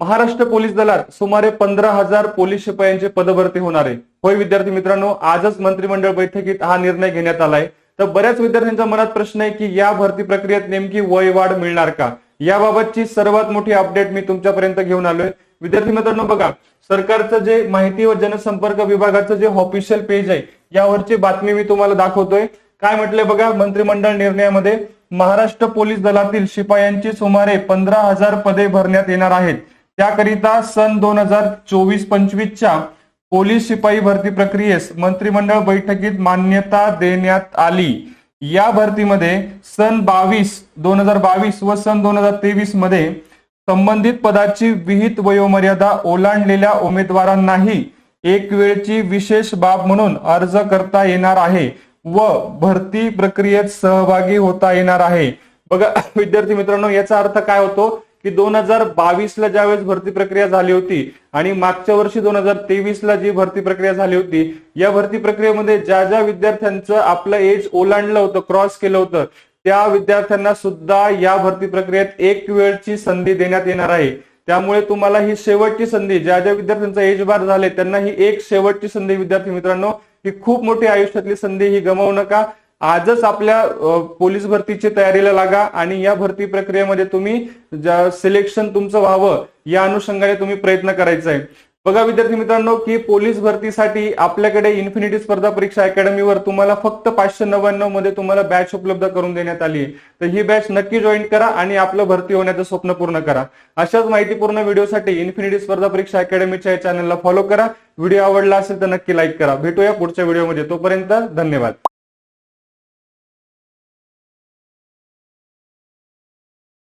Maharashtra police दलात सुमारे पंधरा हजार पोलीस शिपायांचे पदभरती होणार आहे. होय विद्यार्थी मित्रांनो आजच मंत्रिमंडळ बैठकीत हा निर्णय घेण्यात आलाय. तर बऱ्याच विद्यार्थ्यांच्या मनात प्रश्न आहे की या भरती प्रक्रियेत नेमकी वय वाढ मिळणार का? याबाबतची सर्वात मोठी अपडेट मी तुमच्यापर्यंत घेऊन आलोय. विद्यार्थी मित्रांनो बघा सरकारचं जे माहिती व जनसंपर्क विभागाचं जे ऑफिशियल पेज आहे यावरची बातमी मी तुम्हाला दाखवतोय. काय म्हटलंय बघा मंत्रिमंडळ निर्णयामध्ये महाराष्ट्र पोलीस दलातील शिपायांची सुमारे पंधरा हजार पदे भरण्यात येणार आहेत. त्याकरिता सन दोन हजार चोवीस पंचवीसच्या पोलीस शिपाई भरती प्रक्रियेस मंत्रिमंडळ बैठकीत मान्यता देण्यात आली. या भरतीमध्ये सन बावीस दोन हजार बावीस व सन दोन हजार तेवीसमध्ये संबंधित पदाची विहित वयोमर्यादा ओलांडलेल्या उमेदवारांनाही एक वेळची विशेष बाब म्हणून अर्ज करता येणार आहे व भरती प्रक्रियेत सहभागी होता येणार आहे. बघा विद्यार्थी मित्रांनो याचा अर्थ काय होतो? की दोन हजार बावीस ला ज्यावेळेस भरती प्रक्रिया झाली होती आणि मागच्या वर्षी दोन हजार तेवीस ला जी भरती प्रक्रिया झाली होती या भरती प्रक्रियेमध्ये ज्या ज्या विद्यार्थ्यांचं आपलं एज ओलांडलं होतं क्रॉस केलं होतं त्या विद्यार्थ्यांना सुद्धा या भरती प्रक्रियेत एक वेळची संधी देण्यात येणार आहे. त्यामुळे तुम्हाला ही शेवटची संधी ज्या ज्या विद्यार्थ्यांचा एज बार झाले त्यांना ही एक शेवटची संधी विद्यार्थी मित्रांनो ही खूप मोठी आयुष्यातली संधी ही गमावू नका. आजच आपल्या पोलीस भरतीची तयारीला लागा आणि या भरती प्रक्रियेमध्ये तुम्ही सिलेक्शन तुमचं व्हावं या अनुषंगाने तुम्ही प्रयत्न करायचा आहे. बघा विद्यार्थी मित्रांनो की पोलीस भरतीसाठी आपल्याकडे इन्फिनिटी स्पर्धा परीक्षा अकॅडमीवर तुम्हाला फक्त पाचशे नव्याण्णवमध्ये तुम्हाला बॅच उपलब्ध करून देण्यात आली तर ही बॅच नक्की जॉईन करा आणि आपलं भरती होण्याचं स्वप्न पूर्ण करा. अशाच माहितीपूर्ण व्हिडिओसाठी इन्फिनिटी स्पर्धा परीक्षा अकॅडमीच्या या चॅनलला फॉलो करा. व्हिडिओ आवडला असेल तर नक्की लाईक करा. भेटूया पुढच्या व्हिडिओमध्ये. तोपर्यंत धन्यवाद.